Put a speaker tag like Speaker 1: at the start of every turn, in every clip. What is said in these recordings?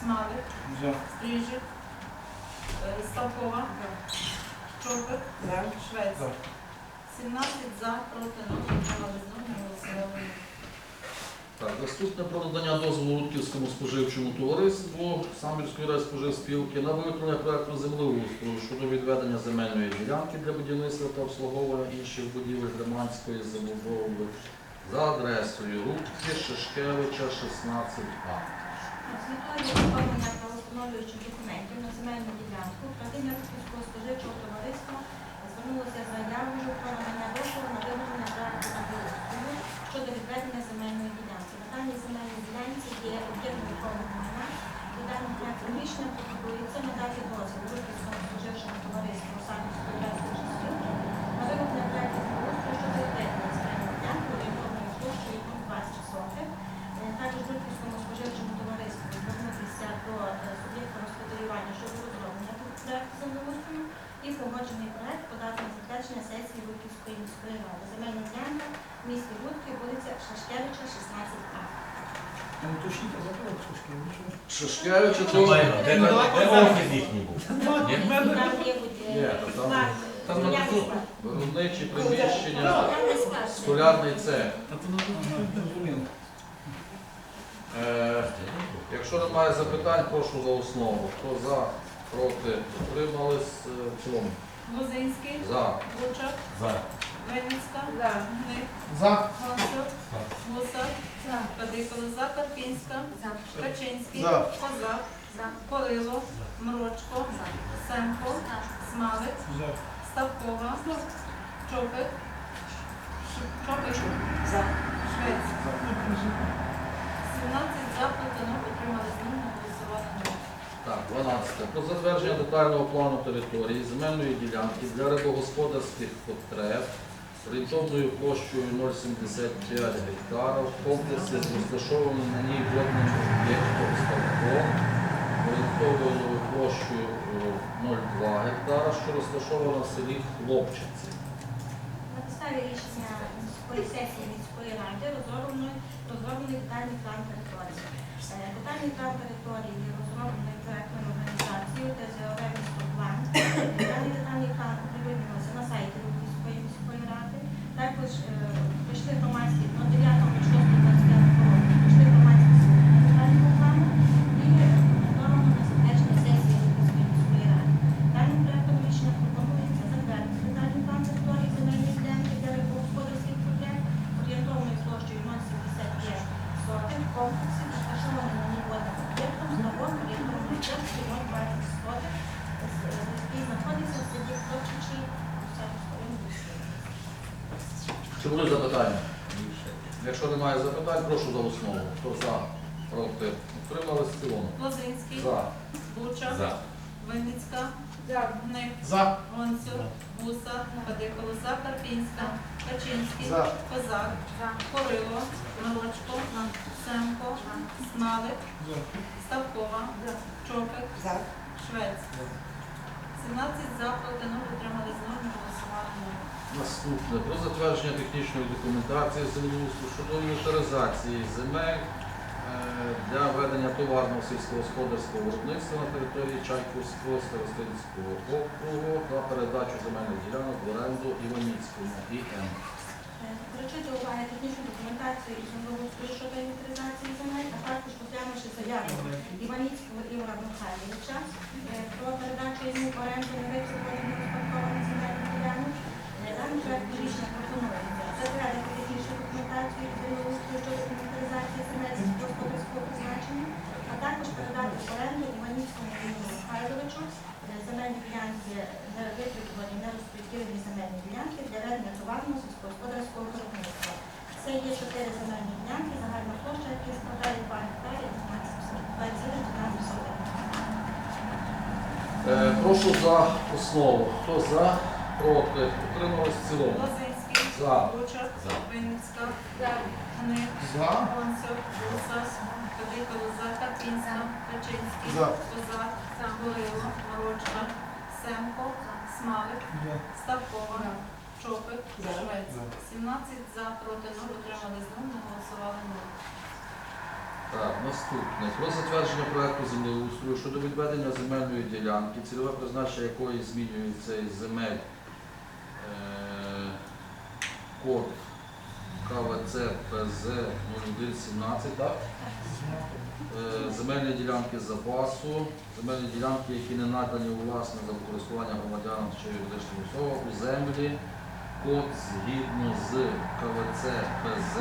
Speaker 1: Смалик,
Speaker 2: За.
Speaker 1: Стрижик, е, Ставкова, Чопик, Швець.
Speaker 2: За.
Speaker 1: 17 за, проти 0, утримались 0, не голосували.
Speaker 3: Так, наступне про надання дозволу Рудківському споживчому товариству Самбірської райспоживспілки на виготовлення проекту землеустрою щодо відведення земельної ділянки для будівництва та обслуговування інших будівель громадської забудови за адресою Рудки Шишкевича, 16А.
Speaker 4: З метою виконання правоустановлюючих документів на земельну ділянку управління Рухівського споживчого товариства звернулося заявою про надання на виготовлення щодо відведення земельної ділянки. На даній земельній ділянці є об'єкт нерухомого майна. І даним проектом рішення пропонується надати дозвіл Рухівському споживчому товариству Самівської райспоживспілки на виготовлення проекту землеустрою щодо відведення земельної ділянки орієнтовною площею 20 сотих. Е, Також Дурківському споживчому товариству звернутися до е, суб'єкта господарювання щодо розроблення проекту землеустрою і погоджений проект подати на затвердження сесії Дурківської міської ради. Земельна ділянка в місті Дурків, вулиця Шашкевича, 16А.
Speaker 2: Ну, уточніть, а за кого
Speaker 3: то
Speaker 5: де, де офіс їхній був? Ні?
Speaker 4: Там є
Speaker 3: Ні,
Speaker 4: будь-
Speaker 3: там-
Speaker 4: склад,
Speaker 3: там
Speaker 4: я не
Speaker 3: написано.
Speaker 4: склад.
Speaker 3: виробничі приміщення,
Speaker 4: Я не
Speaker 3: столярний цех.
Speaker 2: А то зрозуміло.
Speaker 3: Е, Якщо немає запитань, прошу за основу. Хто за, проти, утримались е, в цілому.
Speaker 1: Лозинський,
Speaker 3: За.
Speaker 1: Бучак,
Speaker 5: За.
Speaker 1: Винницька, Гник,
Speaker 2: За.
Speaker 1: Гончар, Гусак, Кадикова, за, Карпінська, Качинський,
Speaker 2: За.
Speaker 1: Козак, Корило, Мрочко, Семко, Смалик,
Speaker 2: За.
Speaker 1: Ставкова, Чопик, Ш- Чопик, Швець. 17 за, проти 0, утримались 0, не голосували 0.
Speaker 3: Так, 12. Про затвердження детального плану території земельної ділянки для рибогосподарських потреб орієнтовною площею 0,75 гектара комплексі з розташованим на ній водним об'єктом ставком орієнтовною площею е, 0,2 гектара, що розташована в селі Хлопчиці.
Speaker 4: На підставі рішення міської сесії міської ради розроблений детальний план території. Е, Детальний план території є розроблений проектною організацією ТЗОВ «Містоплан». Даний детальний план оприлюднювався
Speaker 3: Euh, прошу за основу. Хто за, проти, утримались в цілому.
Speaker 1: Лозинський,
Speaker 3: За.
Speaker 1: Бучак,
Speaker 5: За.
Speaker 1: Винницька, Гник,
Speaker 2: За.
Speaker 1: Гонцюр, Гуса, Кадикова, за, Карпінська, Качинський,
Speaker 2: За.
Speaker 1: Козак, Корило, Морочко, Семко, Смалик,
Speaker 2: За.
Speaker 1: Ставкова, Чопик, Швець. 17 за, проти 0, утримались 0, не голосували 0.
Speaker 3: Наступне про затвердження технічної документації землеустрою щодо інвентаризації земель е, для ведення товарного сільськогосподарського виробництва на території Чайківського старостинського округу та передачу земельних ділянок в оренду Іваніцькому ІМ.
Speaker 4: Вручити уваги технічну документацію і землеустрою щодо інвентаризації земель, а також розглянувши заяву Іваніцького Ігора Михайловича е, про передачу йому оренду невитребуваних неуспадкованих земельних ділянок. Е, Даним проектом рішення пропонується затвердити технічну документацію і землеустрою щодо інвентаризації земель сільськогосподарського призначення, а також передати в оренду Іваніцькому Ігору Михайловичу е, земельні ділянки не витребувані, не розподілені земельні ділянки для ведення товарного сільськогосподарського виробництва. Це є чотири земельні ділянки, загальна площа, які складає 2 гектари і 12.
Speaker 3: Е, Прошу за основу. Хто за, проти, утримались в цілому.
Speaker 1: Лозинський,
Speaker 3: За.
Speaker 1: Бучак,
Speaker 5: За.
Speaker 1: Винницька, Гник,
Speaker 2: За.
Speaker 1: Гонцюр, Гуса, Кадикова, за, Карпінська, Качинський,
Speaker 2: За.
Speaker 1: Козак, Корило, Морочка, Семко, Смалик,
Speaker 2: За.
Speaker 1: Ставкова, Чопик, Швець. 17 за, проти 0, утримались 0, не голосували 0.
Speaker 3: Так, наступне. Про затвердження проекту землеустрою щодо відведення земельної ділянки, цільове призначення якої змінюється із земель е, код КВЦ ПЗ 0117, так? Е, земельні ділянки запасу, земельні ділянки, які не надані у власне за використання громадянам чи юридичним особам у землі, код згідно з КВЦ ПЗ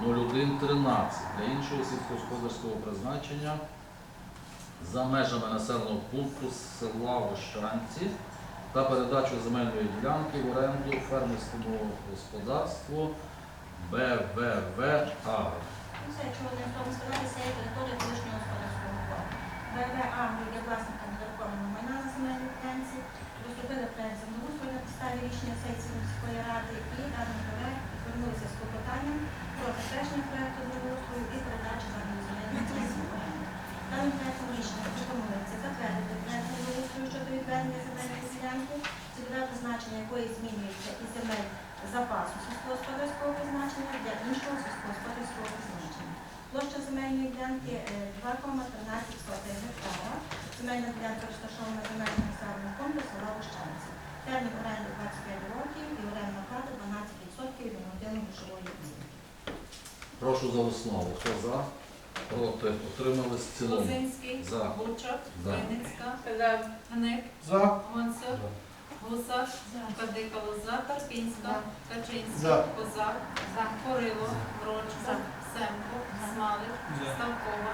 Speaker 3: 0113 для іншого сільськогосподарського призначення за межами населеного пункту села Вощанці та передачу земельної ділянки в оренду фермерському господарству БВВ Агро.
Speaker 4: Все, ви не в тому сказали, це є територія колишнього господарського. ВВА є власником нерухомого майна на земельній ділянці, землеустрою на підставі рішення сесії міської ради і даним проект звернулися з клопотанням про затвердження проекту землеустрою і передачу даної земельної ділянки в оренду. Даним проектом рішення пропонується затвердити проект землеустрою щодо відведення земельної ділянки, цільове призначення якої змінюється із земель запасу сільськогосподарського призначення для іншого сільськогосподарського призначення. Площа земельної ділянки е, 2,13 гектара. Земельна ділянка розташована на земельному населеному пункту села Вощанці. Термін оренди 25 років і орендна плата 12% від нормативної грошової оцінки.
Speaker 3: Прошу за основу. Хто за? Проти? Утримались в цілому.
Speaker 1: Лозинський,
Speaker 3: За.
Speaker 1: Бучак,
Speaker 3: За.
Speaker 1: Войницька, Гник,
Speaker 2: За.
Speaker 1: Гонцев, Гусак, Кадика Лоза, Карпінська, Качинська,
Speaker 2: За.
Speaker 1: Козак, Корило, Брочка, Семко, Смалик,
Speaker 2: За.
Speaker 1: Ставкова,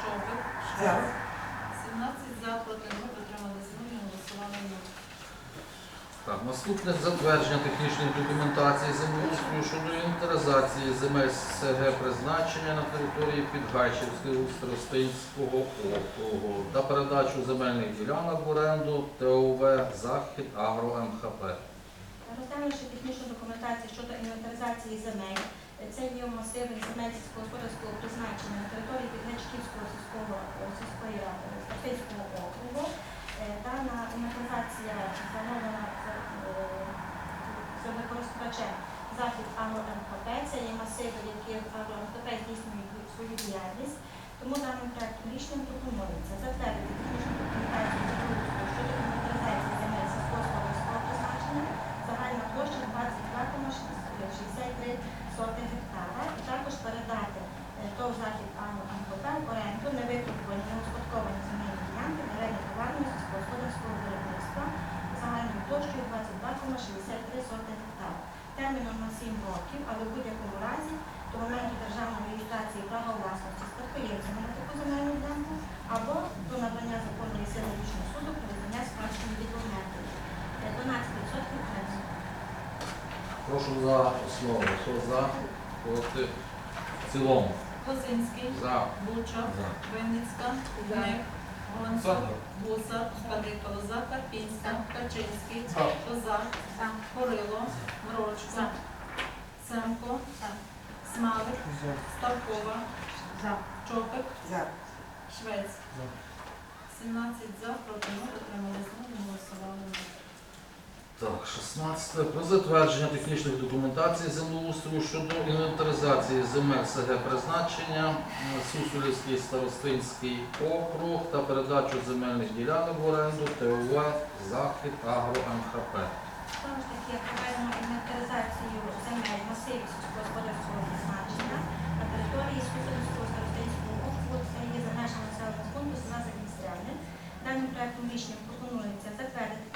Speaker 1: Чопик, Швець. 17 за, проти 0, отримали зміни, голосували нуль.
Speaker 3: Так, наступне затвердження технічної документації землеустрою щодо інвентаризації земель СГ призначення на території Підгайчівського Старостинського округу та передачу земельних ділянок в оренду ТОВ Захід Агро МХП.
Speaker 4: Розглянувши технічну документацію щодо інвентаризації земель, це є масиви земель сільськогосподарського призначення на території Підгречківського сільського сільської округу. Е, Дана інвентаризація замовлена за використувачем захід Агро МКП. Це є масиви, які Агро МКП здійснюють свою діяльність. Тому даним проектом рішенням пропонується затвердити технічну документацію щодо інвентаризації земель сільськогосподарського призначення загальна площа 22,63 гектара і також передати е, ТОВ захід Агро МКП в оренду невитребувані неуспадковані земельні ділянки для ведення товарного сільськогосподарського виробництва загальною площею 22,63 гектара. Терміном на 7 років, але в будь-якому разі до моменту державної реєстрації права власності спадкоємцями на таку земельну ділянку або до надання законної сили рішення суду про визнання спадщини від моменту. Е, 12% пенсії.
Speaker 3: Прошу за основу. Хто за? Проти? В цілому.
Speaker 1: Лозинський,
Speaker 3: За.
Speaker 1: Бучак,
Speaker 5: За.
Speaker 1: Винницька, Гник, Гонцев, Гусак, Кадика Лоза, Карпінська, Качинський, Козак, Корило, Мрочко, Семко, Смалик,
Speaker 2: За.
Speaker 1: Ставкова, Чопик, Швець. 17 за, проти 0, отримали знову голосували.
Speaker 3: Так, 16. Про затвердження технічних документацій землеустрою щодо інвентаризації земель СГ призначення Сусулівський старостинський округ та передачу земельних ділянок в оренду ТОВ Захід Агро МХП.
Speaker 4: Знову ж таки, проведено інвентаризацію земель масивів сільськогосподарського призначення на території Сусідського старостинського округу, це є за межами населеного пункту села Загістряне. Даним проектом рішення пропонується затвердити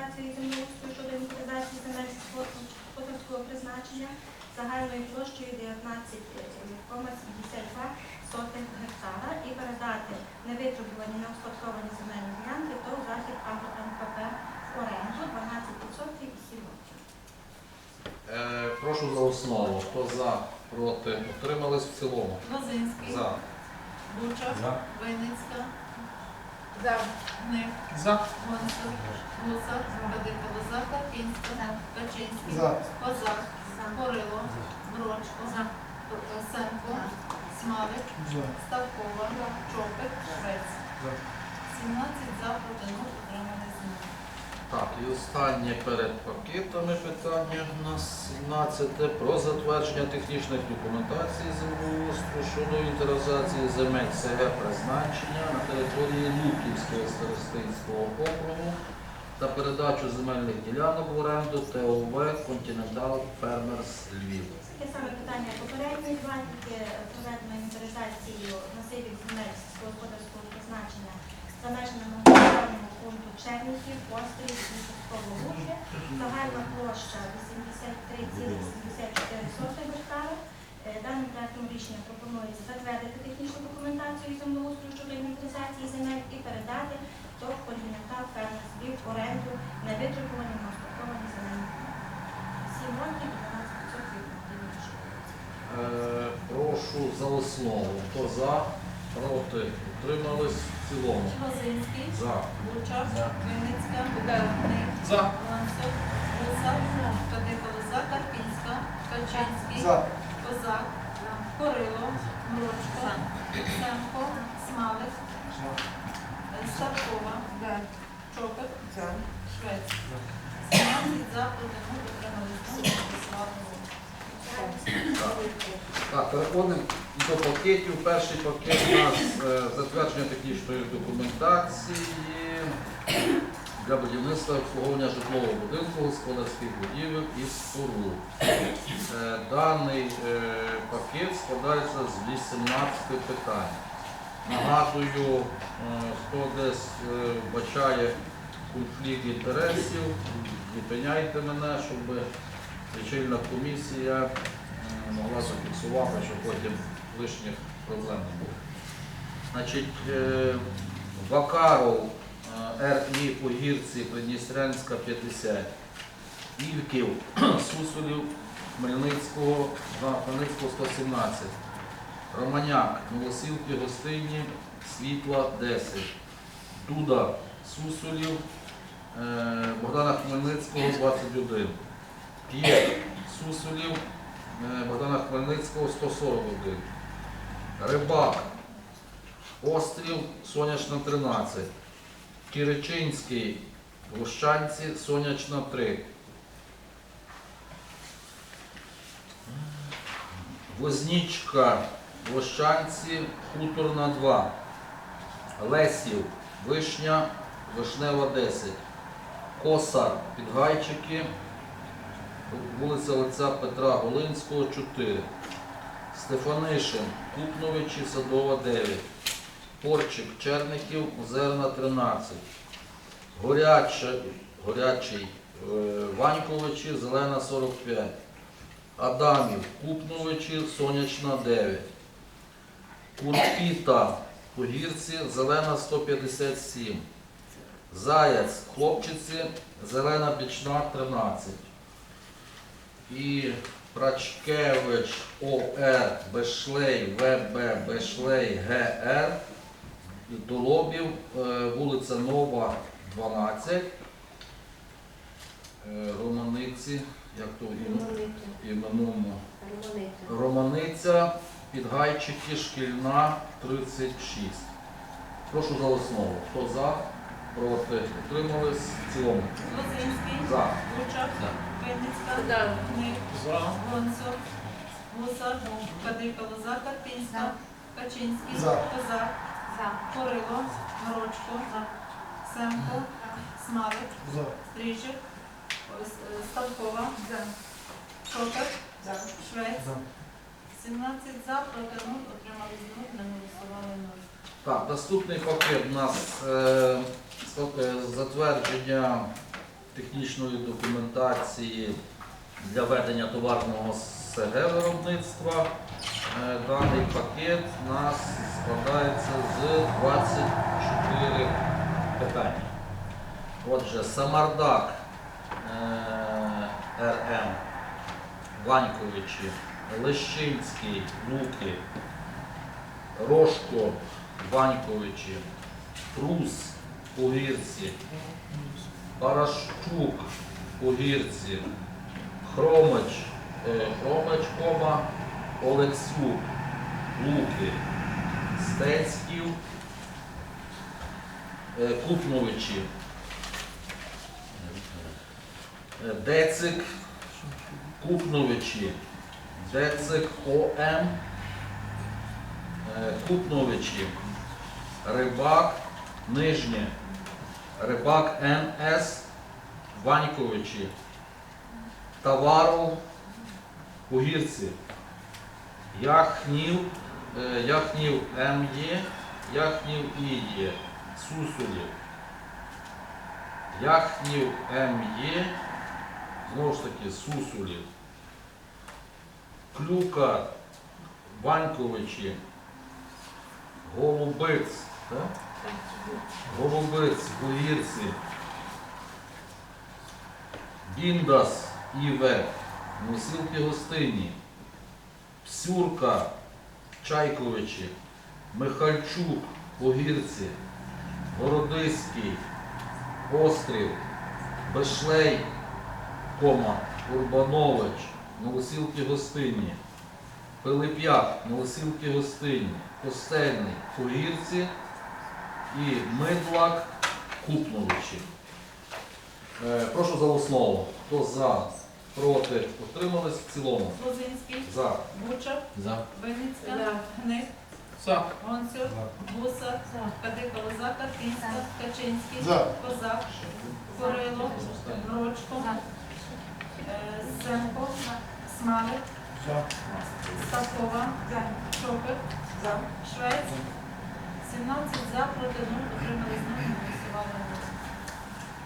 Speaker 4: технічну документацію землеустрою щодо інвентаризації земель сільськогосподарського призначення загальною площею 19,72 гектара і передати невитребувані неуспадковані земельні ділянки до захід в оренду 12% і 7 років.
Speaker 3: Е, прошу за основу. Хто за? Проти? Утримались в цілому.
Speaker 1: Лозинський,
Speaker 3: За.
Speaker 1: Буча, Бучак,
Speaker 5: За.
Speaker 1: не
Speaker 2: За.
Speaker 1: Гонцев, Гусак, Кадика Лоза, Карпінська, Печинський.
Speaker 2: За.
Speaker 1: Козак, Корило, Брочко, Семко, Смалик,
Speaker 2: За.
Speaker 1: Ставкова, Чопик, Швець.
Speaker 2: За.
Speaker 1: 17 за, проти 0, отримали зміни.
Speaker 3: Так, і останнє перед пакетами питання у нас 17 про затвердження технічних документацій землеустрою щодо інтеризації земель СГ призначення на території Луківського старостинського округу та передачу земельних ділянок в оренду ТОВ Continental Farmers Львів.
Speaker 4: Таке саме питання попередньої тільки проведено інвентаризацію масивів земель сільськогосподарського призначення за межами пункту Чернігів, Острів і Сільського Загальна площа 83,84 гектари. Е, Даним проектом рішення пропонується затвердити технічну документацію землеустрою щодо інвентаризації земель і передати до Continental Farmers Львів в оренду на витребувані ноструктовані земельні ділянки. 7 років і 12% від нинішнього року.
Speaker 3: Е, прошу за основу. Хто за, проти, утримались в цілому.
Speaker 1: Лозинський,
Speaker 3: За.
Speaker 1: Бучак,
Speaker 2: За.
Speaker 1: За, Карпінська, Качинський,
Speaker 2: За.
Speaker 1: Козак, Корило, Мрочко, Семко, Смалик, Старкова, Чопик, Швець. 17 за, ну.
Speaker 3: Так, переходимо до пакетів. Перший пакет у нас е, затвердження технічної документації для будівництва обслуговування житлового будинку, господарських будівель і споруд. Е, Даний е, пакет складається з 18 питань. Нагадую, хто десь вбачає конфлікт інтересів, зупиняйте мене, щоб лічильна комісія могла зафіксувати, щоб потім лишніх проблем не було. Значить, е, Вакаров е, РІ по гірці Придністрянська 50, Ільків, Сусолів, Хмельницького, Хмельницького 117, Романяк, Новосілки, Гостині, Світла 10, Дуда, Сусолів, е, Богдана Хмельницького 21. П'є Сусолів, Богдана Хмельницького 141. Рибак, Острів, Сонячна 13. Киричинський, Лущанці, Сонячна 3. Вознічка, Лощанці, Хуторна 2. Лесів, Вишня, Вишнева 10. Косар, Підгайчики, вулиця лиця Петра Голинського, 4. Стефанишин, Купновичі, Садова 9. Порчик, Черників, Озерна 13. Горячий, Горячий е, Ваньковичі, Зелена 45. Адамів, Купновичі, Сонячна 9. Куркіта, Погірці, Зелена 157. Заяць, Хлопчиці, Зелена Бічна 13. І Прачкевич ОР Бешлей ВБ Бешлей ГР Долобів, е, вулиця Нова 12. Е, Романиці, як то ім- іменуємо? Романиця, Підгайчики, Шкільна 36. Прошу за основу. Хто за? Проти? Утримались? В цілому.
Speaker 1: Лозинський,
Speaker 3: За.
Speaker 1: Бучак, Вінницька, Кник, Гонцов, Гусак, Кадикова, за, Карпінська, Качинський,
Speaker 2: За.
Speaker 1: Козак, Корило, Мрочко, Семко, Смалик,
Speaker 2: За.
Speaker 1: Стрижик, е, Ставкова, Шокер, Швець. 17 за, проти 0, отримали 0, не голосували 0.
Speaker 3: Так, наступний пакет у нас е, е, затвердження технічної документації для ведення товарного СГ виробництва. Е, даний пакет у нас складається з 24 питання. Отже, Самардак е, РМ, Ваньковичі, Лещинський, Луки, Рожко, Ваньковичі, Прус, Погірці, Парашчук, Погірці, Хромич, е, Хромич, кома, Олексюк, Луки, Стецьків, е, Купновичі, Е, Децик Купновичі. Децик ОМ. Купновичі. Рибак Нижнє. Рибак НС Ваньковичі. Таваров Погірці. Яхнів, е, Яхнів МЄ, Яхнів ІЄ, Сусулів. Яхнів МЄ, знову ж таки, Сусулів. Клюка Ваньковичі, Голубиць, так? Голубиць, Гуїрці, Біндас ІВ, Носилки гостині, Псюрка, Чайковичі, Михальчук, Погірці, Городиський, Острів, Бешлей, Кома, Урбанович, Новосілки гостині, Пилип'як, Новосілки гостині, Костельний, Погірці і Мидлак, Купновичі. Е, прошу за основу. Хто за, проти, утримались в цілому.
Speaker 1: Лозинський,
Speaker 3: За.
Speaker 1: Бучак,
Speaker 5: За.
Speaker 1: Винницька, Гник,
Speaker 2: За.
Speaker 1: Гонцюк, Гусак, Кадикова, за, Карпінська, Качинський,
Speaker 2: За.
Speaker 1: Козак, Курило, Грочко, е, Семко, Смалик,
Speaker 2: За.
Speaker 1: Ставкова, Чопик, Швець. 17 за, проти 0, утримались 0, не голосували.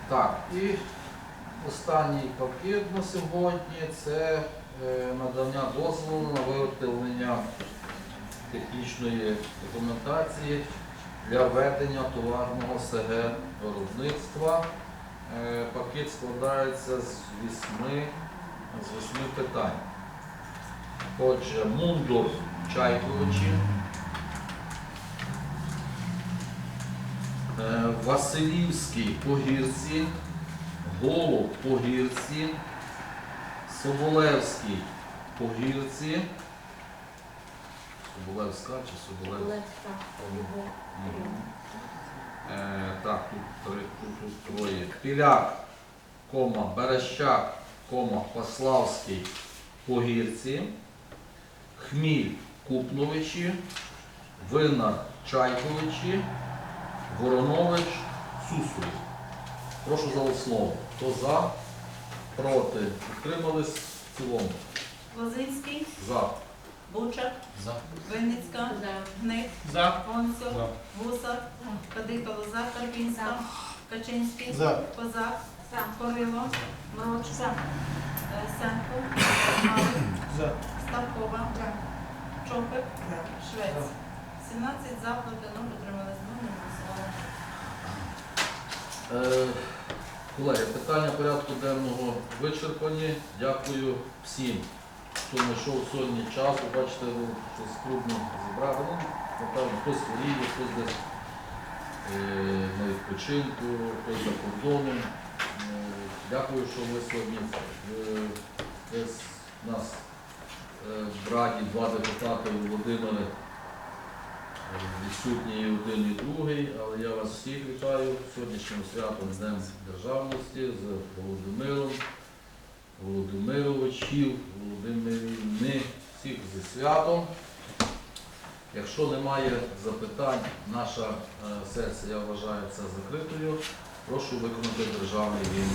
Speaker 3: Так, і останній пакет на сьогодні це е, надання дозволу на виготовлення технічної документації для ведення товарного СГ виробництва. Е, Пакет складається з вісьми, з восьми питань. Отже, Мундур Чайковичі, Василівський по гірці, Голуб по гірці, Соболевський по гірці. Соболевська чи Соболевська? Е, так, тут, тут, тут троє. Піляк, кома, Берещак, кома, Паславський по гірці, Хміль Купновичі, Винар Чайковичі, Воронович Сусулів. Прошу за основу. Хто за, проти, утримались в цілому.
Speaker 1: Лозинський,
Speaker 3: За.
Speaker 1: Бучак,
Speaker 5: За.
Speaker 1: Винницька, Гник,
Speaker 2: За.
Speaker 1: Гонцюк,
Speaker 2: За.
Speaker 1: Гусак, Кадикова, за, Карпінська, Качинський,
Speaker 2: За.
Speaker 1: Козак, Корило, Мрочко, е, Семко, Смалик,
Speaker 2: За.
Speaker 1: Ставкова, Чопик, Швець. 17 за, проти 0, утримались. 0, не голосували.
Speaker 3: Е, Колеги, питання порядку денного вичерпані. Дякую всім, хто знайшов сьогодні. Бачите, ви щось трудно зібрати. Ну, напевно, хтось хворіє, хтось десь е, на відпочинку, хтось за кордоном. Е, Дякую, що ви сьогодні е, десь нас е, в Раді два депутати Володимири відсутні і один і другий, але я вас всіх вітаю сьогоднішнім святом Днем Державності з Володимиром, Володимировичів, Володимирівни, всіх зі святом. Якщо немає запитань, наша е, сесія вважається закритою. Прошу виконати державний гімн.